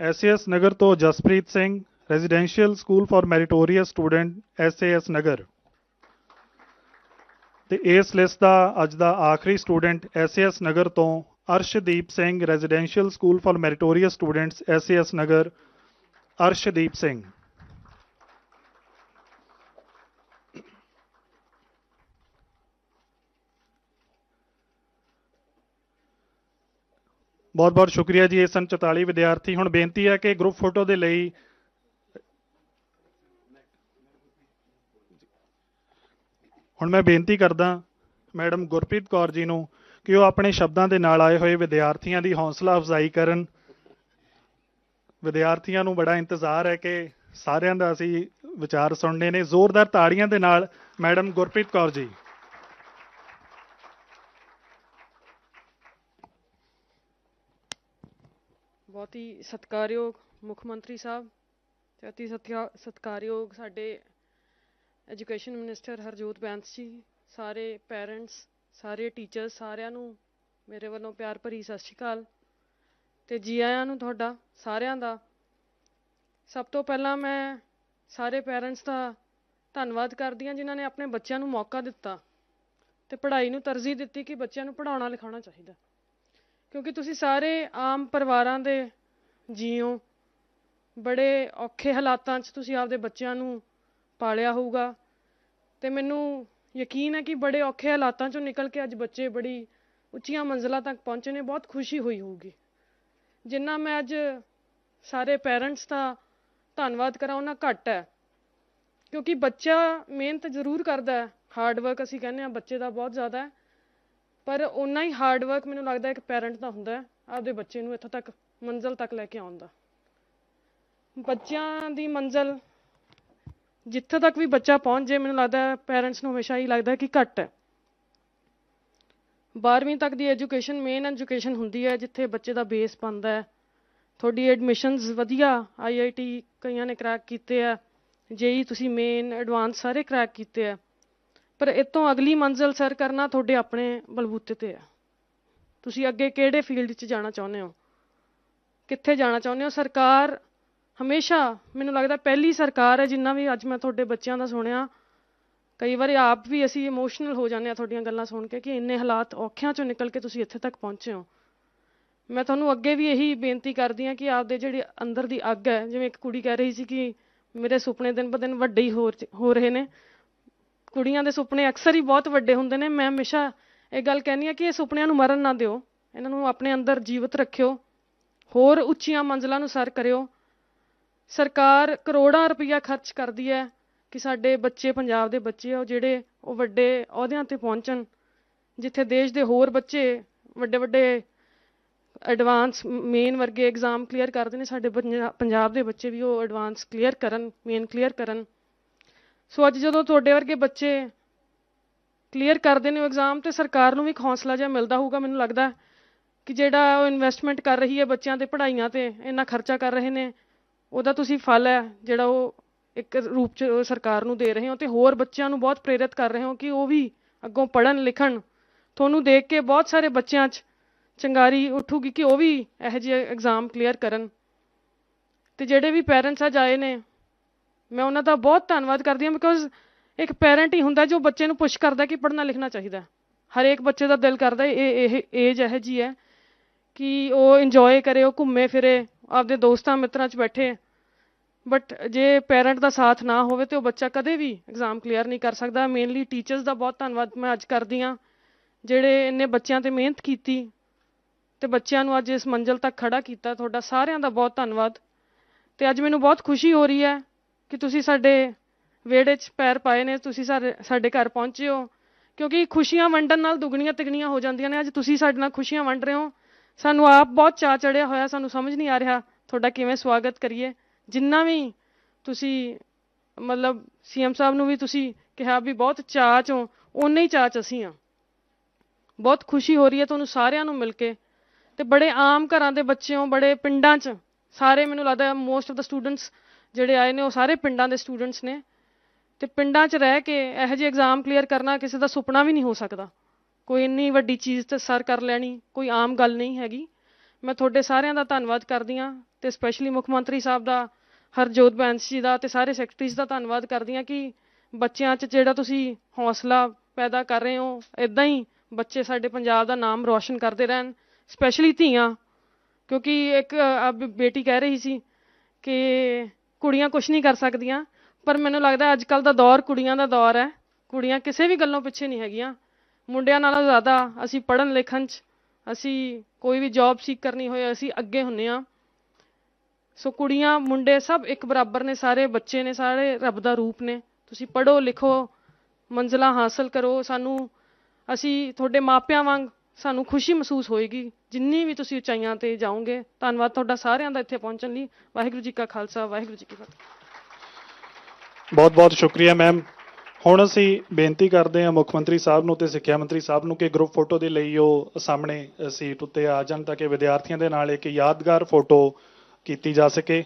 SAS Nagar ਤੋਂ Jaspreet Singh residential school for meritorious student SAS Nagar ਤੇ ਇਸ list ਦਾ ਅੱਜ ਦਾ ਆਖਰੀ ਸਟੂਡੈਂਟ ਐਸਏਐਸ ਨਗਰ ਤੋਂ Arshdeep Singh residential school for meritorious students SAS Nagar Arshdeep Singh. ਬਹੁਤ ਬਹੁਤ ਸ਼ੁਕਰੀਆ ਜੀ, ਇਹ ਸਨ 44 ਵਿਦਿਆਰਥੀ। ਹੁਣ ਬੇਨਤੀ ਹੈ ਕਿ ਗਰੁੱਪ ਫੋਟੋ ਦੇ ਲਈ ਹੁਣ ਮੈਂ ਬੇਨਤੀ ਕਰਦਾ ਮੈਡਮ ਗੁਰਪ੍ਰੀਤ ਕੌਰ ਜੀ ਨੂੰ ਕਿ ਉਹ ਆਪਣੇ ਸ਼ਬਦਾਂ ਦੇ ਨਾਲ ਆਏ ਹੋਏ ਵਿਦਿਆਰਥੀਆਂ ਦੀ ਹੌਸਲਾ ਅਫਜ਼ਾਈ ਕਰਨ। ਵਿਦਿਆਰਥੀਆਂ ਨੂੰ ਬੜਾ ਇੰਤਜ਼ਾਰ ਹੈ ਕਿ ਸਾਰਿਆਂ ਦਾ ਅਸੀਂ ਵਿਚਾਰ ਸੁਣਨੇ ਨੇ। ਜ਼ੋਰਦਾਰ ਤਾੜੀਆਂ ਦੇ ਨਾਲ ਮੈਡਮ ਗੁਰਪ੍ਰੀਤ ਕੌਰ ਜੀ। ਬਹੁਤ ਹੀ ਸਤਿਕਾਰਯੋਗ ਮੁੱਖ ਮੰਤਰੀ ਸਾਹਿਬ ਤੇ ਅਤੀ ਸਤਿਕਾ- ਸਤਿਕਾਰਯੋਗ ਸਾਡੇ ਐਜੂਕੇਸ਼ਨ ਮਿਨਿਸਟਰ ਹਰਜੋਤ ਬੈਂਸ ਜੀ, ਸਾਰੇ ਪੈਰੈਂਟਸ, ਸਾਰੇ ਟੀਚਰਸ, ਸਾਰਿਆਂ ਨੂੰ ਮੇਰੇ ਵੱਲੋਂ ਪਿਆਰ ਭਰੀ ਸਤਿ ਸ਼੍ਰੀ ਅਕਾਲ। ਤੇ ਜੀ ਆਇਆਂ ਨੂੰ ਤੁਹਾਡਾ, ਸਾਰਿਆਂ ਦਾ। ਸਭ ਤੋਂ ਪਹਿਲਾਂ ਮੈਂ ਸਾਰੇ ਪੈਰੈਂਟਸ ਦਾ ਧੰਨਵਾਦ ਕਰਦੀ ਹਾਂ ਜਿਨ੍ਹਾਂ ਨੇ ਆਪਣੇ ਬੱਚਿਆਂ ਨੂੰ ਮੌਕਾ ਦਿੱਤਾ ਤੇ ਪੜ੍ਹਾਈ ਨੂੰ ਤਰਜੀਹ ਦਿੱਤੀ ਕਿ ਬੱਚਿਆਂ ਨੂੰ ਪੜ੍ਹਾਉਣਾ ਲਿਖਾਉਣਾ ਚਾਹੀਦਾ। ਕਿਉਂਕਿ ਤੁਸੀਂ ਸਾਰੇ ਆਮ ਪਰਿਵਾਰਾਂ ਦੇ ਜੀਓ। ਬੜੇ ਔਖੇ ਹਾਲਾਤਾਂ 'ਚ ਤੁਸੀਂ ਆਪਦੇ ਬੱਚਿਆਂ ਨੂੰ ਪਾਲਿਆ ਹੋਊਗਾ। ਤੇ ਮੈਨੂੰ ਯਕੀਨ ਹੈ ਕਿ ਬੜੇ ਔਖੇ ਹਾਲਾਤਾਂ 'ਚੋਂ ਨਿਕਲ ਕੇ ਅੱਜ ਬੱਚੇ ਬੜੀ ਉੱਚੀਆਂ ਮੰਜ਼ਲਾਂ ਤੱਕ ਪਹੁੰਚੇ ਨੇ, ਬਹੁਤ ਖੁਸ਼ੀ ਹੋਈ ਹੋਊਗੀ। ਜਿੰਨਾ ਮੈਂ ਅੱਜ ਸਾਰੇ ਪੇਰੈਂਟਸ ਦਾ ਧੰਨਵਾਦ ਕਰਾਂ ਉਹਨਾਂ ਘੱਟ ਹੈ। ਕਿਉਂਕਿ ਬੱਚਾ ਮਿਹਨਤ ਜ਼ਰੂਰ ਕਰਦਾ ਹੈ। ਹਾਰਡ ਵਰਕ ਅਸੀਂ ਕਹਿੰਦੇ ਆ ਬੱਚੇ ਦਾ ਬਹੁਤ ਜ਼ਿਆਦਾ ਹੈ। ਪਰ ਓਨਾ ਹੀ ਹਾਰਡ ਵਰਕ ਮੈਨੂੰ ਲੱਗਦਾ ਇੱਕ ਪੈਰੈਂਟ ਦਾ ਹੁੰਦਾ ਹੈ, ਆਪਦੇ ਬੱਚੇ ਨੂੰ ਇੱਥੋਂ ਤੱਕ, ਮੰਜ਼ਲ ਤੱਕ ਲੈ ਕੇ ਆਉਣ ਦਾ ਬੱਚਿਆਂ ਦੀ ਮੰਜ਼ਲ ਜਿੱਥੇ ਤੱਕ ਵੀ ਬੱਚਾ ਪਹੁੰਚ ਜੇ ਮੈਨੂੰ ਲੱਗਦਾ ਪੈਰੈਂਟਸ ਨੂੰ ਹਮੇਸ਼ਾ ਹੀ ਲੱਗਦਾ ਕਿ ਘੱਟ ਹੈ। 12ਵੀਂ ਤੱਕ ਦੀ ਐਜੂਕੇਸ਼ਨ ਮੇਨ ਐਜੂਕੇਸ਼ਨ ਹੁੰਦੀ ਹੈ, ਜਿੱਥੇ ਬੱਚੇ ਦਾ ਬੇਸ ਬਣਦਾ ਹੈ। ਤੁਹਾਡੀ ਐਡਮਿਸ਼ਨਸ ਵਧੀਆ ਆਈਆਈਟੀ ਕਈਆਂ ਨੇ ਕ੍ਰੈਕ ਕੀਤੇ ਆ। ਜੇਈ ਤੁਸੀਂ ਮੇਨ ਐਡਵਾਂਸ ਸਾਰੇ ਕ੍ਰੈਕ ਕੀਤੇ ਆ। ਪਰ ਇਹ ਤੋਂ ਅਗਲੀ ਮੰਜ਼ਿਲ ਸਰ ਕਰਨਾ ਤੁਹਾਡੇ ਆਪਣੇ ਬਲਬੂਤੇ ਤੇ ਆ। ਤੁਸੀਂ ਅੱਗੇ ਕਿਹੜੇ ਫੀਲਡ 'ਚ ਜਾਣਾ ਚਾਹੁੰਦੇ ਹੋ? ਕਿੱਥੇ ਜਾਣਾ ਚਾਹੁੰਦੇ ਹੋ? ਸਰਕਾਰ ਹਮੇਸ਼ਾ ਮੈਨੂੰ ਲੱਗਦਾ ਪਹਿਲੀ ਸਰਕਾਰ ਹੈ ਜਿੰਨਾ ਵੀ ਅੱਜ ਮੈਂ ਤੁਹਾਡੇ ਬੱਚਿਆਂ ਦਾ ਸੁਣਿਆ। ਕਈ ਵਾਰੀ ਆਪ ਵੀ ਅਸੀਂ ਇਮੋਸ਼ਨਲ ਹੋ ਜਾਂਦੇ ਆ ਤੁਹਾਡੀਆਂ ਗੱਲਾਂ ਸੁਣ ਕੇ ਕਿ ਇੰਨੇ ਹਾਲਾਤ ਔਖਿਆਂ ਚੋਂ ਨਿਕਲ ਕੇ ਤੁਸੀਂ ਇੱਥੇ ਤੱਕ ਪਹੁੰਚੇ ਹੋ। ਮੈਂ ਤੁਹਾਨੂੰ ਅੱਗੇ ਵੀ ਇਹੀ ਬੇਨਤੀ ਕਰਦੀ ਹਾਂ ਕਿ ਆਪਦੇ ਜਿਹੜੀ ਅੰਦਰ ਦੀ ਅੱਗ ਹੈ, ਜਿਵੇਂ ਇੱਕ ਕੁੜੀ ਕਹਿ ਰਹੀ ਸੀ ਕਿ ਮੇਰੇ ਸੁਪਨੇ ਦਿਨ ਬ ਦਿਨ ਵੱਡੇ ਹੀ ਹੋ ਹੋ ਰਹੇ ਨੇ। ਕੁੜੀਆਂ ਦੇ ਸੁਪਨੇ ਅਕਸਰ ਹੀ ਬਹੁਤ ਵੱਡੇ ਹੁੰਦੇ ਨੇ। ਮੈਂ ਹਮੇਸ਼ਾ ਇਹ ਗੱਲ ਕਹਿੰਦੀ ਆ ਕਿ ਇਹ ਸੁਪਨਿਆਂ ਨੂੰ ਮਰਨ ਨਾ ਦਿਓ। ਇਹਨਾਂ ਨੂੰ ਆਪਣੇ ਅੰਦਰ ਜੀਵਤ ਰੱਖਿਓ। ਹੋਰ ਉੱਚੀਆਂ ਮੰਜ਼ਲਾਂ ਨੂੰ ਸਰ ਕਰਿਓ। ਸਰਕਾਰ ਕਰੋੜਾਂ ਰੁਪਈਆ ਖਰਚ ਕਰਦੀ ਹੈ ਕਿ ਸਾਡੇ ਬੱਚੇ, ਪੰਜਾਬ ਦੇ ਬੱਚੇ ਆ, ਉਹ ਜਿਹੜੇ ਉਹ ਵੱਡੇ ਅਹੁਦਿਆਂ ਤੇ ਪਹੁੰਚਣ, ਜਿੱਥੇ ਦੇਸ਼ ਦੇ ਹੋਰ ਬੱਚੇ ਵੱਡੇ ਵੱਡੇ ਐਡਵਾਂਸ ਮੇਨ ਵਰਗੇ ਐਗਜ਼ਾਮ ਕਲੀਅਰ ਕਰਦੇ ਨੇ, ਸਾਡੇ ਪੰਜਾਬ ਦੇ ਬੱਚੇ ਵੀ ਉਹ ਐਡਵਾਂਸ ਕਲੀਅਰ ਕਰਨ ਮੇਨ ਕਲੀਅਰ ਕਰਨ। ਸੋ ਅੱਜ ਜਦੋਂ ਤੁਹਾਡੇ ਵਰਗੇ ਬੱਚੇ ਕਲੀਅਰ ਕਰਦੇ ਨੇ ਉਹ ਐਗਜ਼ਾਮ ਤੇ ਸਰਕਾਰ ਨੂੰ ਵੀ ਇੱਕ ਹੌਸਲਾ ਜਿਹਾ ਮਿਲਦਾ ਹੋਊਗਾ, ਮੈਨੂੰ ਲੱਗਦਾ ਕਿ ਜਿਹੜਾ ਉਹ ਇਨਵੈਸਟਮੈਂਟ ਕਰ ਰਹੀ ਹੈ ਬੱਚਿਆਂ ਤੇ ਪੜ੍ਹਾਈਆਂ ਤੇ, ਇੰਨਾ ਖਰਚਾ ਕਰ ਰਹੇ ਨੇ, ਉਹਦਾ ਤੁਸੀਂ ਫਲ ਹੈ, ਜਿਹੜਾ ਉਹ ਇੱਕ ਰੂਪ ਚ ਸਰਕਾਰ ਨੂੰ ਦੇ ਰਹੇ ਹੋ, ਤੇ ਹੋਰ ਬੱਚਿਆਂ ਨੂੰ ਬਹੁਤ ਪ੍ਰੇਰਿਤ ਕਰ ਰਹੇ ਹੋ ਕਿ ਉਹ ਵੀ ਅੱਗੋਂ ਪੜ੍ਹਨ, ਲਿਖਣ। ਤੁਹਾਨੂੰ ਦੇਖ ਕੇ ਬਹੁਤ ਸਾਰੇ ਬੱਚਿਆਂ 'ਚ ਚੰਗਾਰੀ ਉੱਠੂਗੀ ਕਿ ਉਹ ਵੀ ਇਹੋ ਜਿਹੇ ਐਗਜ਼ਾਮ ਕਲੀਅਰ ਕਰਨ। ਤੇ ਜਿਹੜੇ ਵੀ ਪੈਰੈਂਟਸ ਅੱਜ ਆਏ ਨੇ ਮੈਂ ਉਹਨਾਂ ਦਾ ਬਹੁਤ ਧੰਨਵਾਦ ਕਰਦੀ ਹਾਂ ਬਿਕੋਜ਼ ਇੱਕ ਪੈਰੈਂਟ ਹੀ ਹੁੰਦਾ ਜੋ ਬੱਚੇ ਨੂੰ ਪੁਸ਼ ਕਰਦਾ ਕਿ ਪੜ੍ਹਨਾ ਲਿਖਣਾ ਚਾਹੀਦਾ ਹਰੇਕ ਬੱਚੇ ਦਾ ਦਿਲ ਕਰਦਾ ਇਹ ਇਹ ਏਜ ਇਹੋ ਜੀ ਹੈ ਕਿ ਉਹ ਇੰਜੋਏ ਕਰੇ, ਉਹ ਘੁੰਮੇ ਫਿਰੇ, ਆਪਦੇ ਦੋਸਤਾਂ ਮਿੱਤਰਾਂ 'ਚ ਬੈਠੇ। ਬਟ ਜੇ ਪੈਰੈਂਟ ਦਾ ਸਾਥ ਨਾ ਹੋਵੇ ਤੇ ਉਹ ਬੱਚਾ ਕਦੇ ਵੀ ਐਗਜ਼ਾਮ ਕਲੀਅਰ ਨਹੀਂ ਕਰ ਸਕਦਾ। ਮੇਨਲੀ ਟੀਚਰਸ ਦਾ ਬਹੁਤ ਧੰਨਵਾਦ ਮੈਂ ਅੱਜ ਕਰਦੀ ਹਾਂ, ਜਿਹੜੇ ਇੰਨੇ ਬੱਚਿਆਂ ਤੇ ਮਿਹਨਤ ਕੀਤੀ ਤੇ ਬੱਚਿਆਂ ਨੂੰ ਅੱਜ ਇਸ ਮੰਜ਼ਿਲ ਤੱਕ ਖੜਾ ਕੀਤਾ। ਤੁਹਾਡਾ ਸਾਰਿਆਂ ਦਾ ਬਹੁਤ ਧੰਨਵਾਦ। ਤੇ ਅੱਜ ਮੈਨੂੰ ਬਹੁਤ ਖੁਸ਼ੀ ਹੋ ਰਹੀ ਹੈ ਕਿ ਤੁਸੀਂ ਸਾਡੇ ਵਿਹੜੇ 'ਚ ਪੈਰ ਪਾਏ ਨੇ, ਤੁਸੀਂ ਸਾਡੇ ਸਾਡੇ ਘਰ ਪਹੁੰਚੇ ਹੋ। ਕਿਉਂਕਿ ਖੁਸ਼ੀਆਂ ਵੰਡਣ ਨਾਲ ਦੁੱਗਣੀਆਂ ਤਿਗਣੀਆਂ ਹੋ ਜਾਂਦੀਆਂ ਨੇ। ਅੱਜ ਤੁਸੀਂ ਸਾਡੇ ਨਾਲ ਖੁਸ਼ੀਆਂ ਵੰਡ ਰਹੇ ਹੋ। ਸਾਨੂੰ ਆਪ ਬਹੁਤ ਚਾਅ ਚੜਿਆ ਹੋਇਆ, ਸਾਨੂੰ ਸਮਝ ਨਹੀਂ ਆ ਰਿਹਾ ਤੁਹਾਡਾ ਕਿਵੇਂ ਸਵਾਗਤ ਕਰੀਏ। ਜਿੰਨਾ ਵੀ ਤੁਸੀਂ, ਮਤਲਬ ਸੀਐਮ ਸਾਹਿਬ ਨੂੰ ਵੀ ਤੁਸੀਂ ਕਿਹਾ ਵੀ ਬਹੁਤ ਚਾਅ ਚੋਂ ਓਨੇ ਹੀ ਚਾਅ ਚ ਅਸੀਂ ਆ ਬਹੁਤ ਖੁਸ਼ੀ ਹੋ ਰਹੀ ਹੈ ਤੁਹਾਨੂੰ ਸਾਰਿਆਂ ਨੂੰ ਮਿਲ ਕੇ। ਤੇ ਬੜੇ ਆਮ ਘਰਾਂ ਦੇ ਬੱਚਿਓ ਬੜੇ ਪਿੰਡਾਂ 'ਚ ਸਾਰੇ, ਮੈਨੂੰ ਲੱਗਦਾ ਮੋਸਟ ਆਫ ਦਾ ਸਟੂਡੈਂਟਸ ਜਿਹੜੇ ਆਏ ਨੇ ਉਹ ਸਾਰੇ ਪਿੰਡਾਂ ਦੇ ਸਟੂਡੈਂਟਸ ਨੇ। ਤੇ ਪਿੰਡਾਂ 'ਚ ਰਹਿ ਕੇ ਇਹੋ ਜਿਹੇ ਐਗਜ਼ਾਮ ਕਲੀਅਰ ਕਰਨਾ ਕਿਸੇ ਦਾ ਸੁਪਨਾ ਵੀ ਨਹੀਂ ਹੋ ਸਕਦਾ। ਕੋਈ ਇੰਨੀ ਵੱਡੀ ਚੀਜ਼ ਤੇ ਸਰ ਕਰ ਲੈਣੀ, ਕੋਈ ਆਮ ਗੱਲ ਨਹੀਂ ਹੈਗੀ। ਮੈਂ ਤੁਹਾਡੇ ਸਾਰਿਆਂ ਦਾ ਧੰਨਵਾਦ ਕਰਦੀ ਹਾਂ ਤੇ ਸਪੈਸ਼ਲੀ ਮੁੱਖ ਮੰਤਰੀ ਸਾਹਿਬ ਦਾ, ਹਰਜੋਤ ਬੈਂਸ ਜੀ ਦਾ ਤੇ ਸਾਰੇ ਸੈਕਟਰੀਜ਼ ਦਾ ਧੰਨਵਾਦ ਕਰਦੀ ਹਾਂ ਕਿ ਬੱਚਿਆਂ 'ਚ ਜਿਹੜਾ ਤੁਸੀਂ ਹੌਸਲਾ ਪੈਦਾ ਕਰ ਰਹੇ ਹੋ ਇਦਾਂ ਹੀ ਬੱਚੇ ਸਾਡੇ ਪੰਜਾਬ ਦਾ ਨਾਮ ਰੌਸ਼ਨ ਕਰਦੇ ਰਹਿਣ ਸਪੈਸ਼ਲੀ ਧੀਆਂ। ਕਿਉਂਕਿ ਇੱਕ ਬੇਟੀ ਕਹਿ ਰਹੀ ਸੀ ਕਿ ਕੁੜੀਆਂ ਕੁਝ ਨਹੀਂ ਕਰ ਸਕਦੀਆਂ। ਪਰ ਮੈਨੂੰ ਲੱਗਦਾ ਅੱਜ ਕੱਲ ਦਾ ਦੌਰ ਕੁੜੀਆਂ ਦਾ ਦੌਰ ਹੈ। ਕੁੜੀਆਂ ਕਿਸੇ ਵੀ ਗੱਲੋਂ ਪਿੱਛੇ ਨਹੀਂ ਹੈਗੀਆਂ। ਮੁੰਡਿਆਂ ਨਾਲੋਂ ਜ਼ਿਆਦਾ ਅਸੀਂ ਪੜ੍ਹਨ ਲਿਖਣ 'ਚ, ਅਸੀਂ ਕੋਈ ਵੀ ਜੌਬ ਸੀਕ ਕਰਨੀ ਹੋਏ ਅਸੀਂ ਅੱਗੇ ਹੁੰਨੇ ਆ ਸੋ ਕੁੜੀਆਂ, ਮੁੰਡੇ ਸਭ ਇੱਕ ਬਰਾਬਰ ਨੇ, ਸਾਰੇ ਬੱਚੇ ਨੇ, ਸਾਰੇ ਰੱਬ ਦਾ ਰੂਪ ਨੇ। ਤੁਸੀਂ ਪੜ੍ਹੋ ਲਿਖੋ, ਮੰਜ਼ਲਾਂ ਹਾਸਲ ਕਰੋ। ਸਾਨੂੰ, ਅਸੀਂ ਤੁਹਾਡੇ ਮਾਪਿਆਂ ਵਾਂਗ ਸਾਨੂੰ ਖੁਸ਼ੀ ਮਹਿਸੂਸ ਹੋਏਗੀ। ਜਿੰਨੀ ਵੀ ਤੁਸੀਂ ਉਚਾਈਆਂ ਤੇ ਜਾਓਗੇ, ਧੰਨਵਾਦ ਤੁਹਾਡਾ ਸਾਰਿਆਂ ਦਾ ਇੱਥੇ ਪਹੁੰਚਣ ਲਈ। ਵਾਹਿਗੁਰੂ ਜੀ ਕਾ ਖਾਲਸਾ, ਵਾਹਿਗੁਰੂ ਜੀ ਕੀ ਫਤਿਹ। ਬਹੁਤ ਬਹੁਤ ਸ਼ੁਕਰੀਆ ਮੈਮ ਹੁਣ ਅਸੀਂ ਬੇਨਤੀ ਕਰਦੇ ਹਾਂ ਮੁੱਖ ਮੰਤਰੀ ਸਾਹਿਬ ਨੂੰ ਤੇ ਸਿੱਖਿਆ ਮੰਤਰੀ ਸਾਹਿਬ ਨੂੰ ਕਿ ਗਰੁੱਪ ਫੋਟੋ ਦੇ ਲਈ ਉਹ ਸਾਹਮਣੇ ਸੀਟ ਉੱਤੇ ਆ ਜਾਣ ਤਾਂ ਕਿ ਵਿਦਿਆਰਥੀਆਂ ਦੇ ਨਾਲ ਇੱਕ ਯਾਦਗਾਰ ਫੋਟੋ ਕੀਤੀ ਜਾ ਸਕੇ।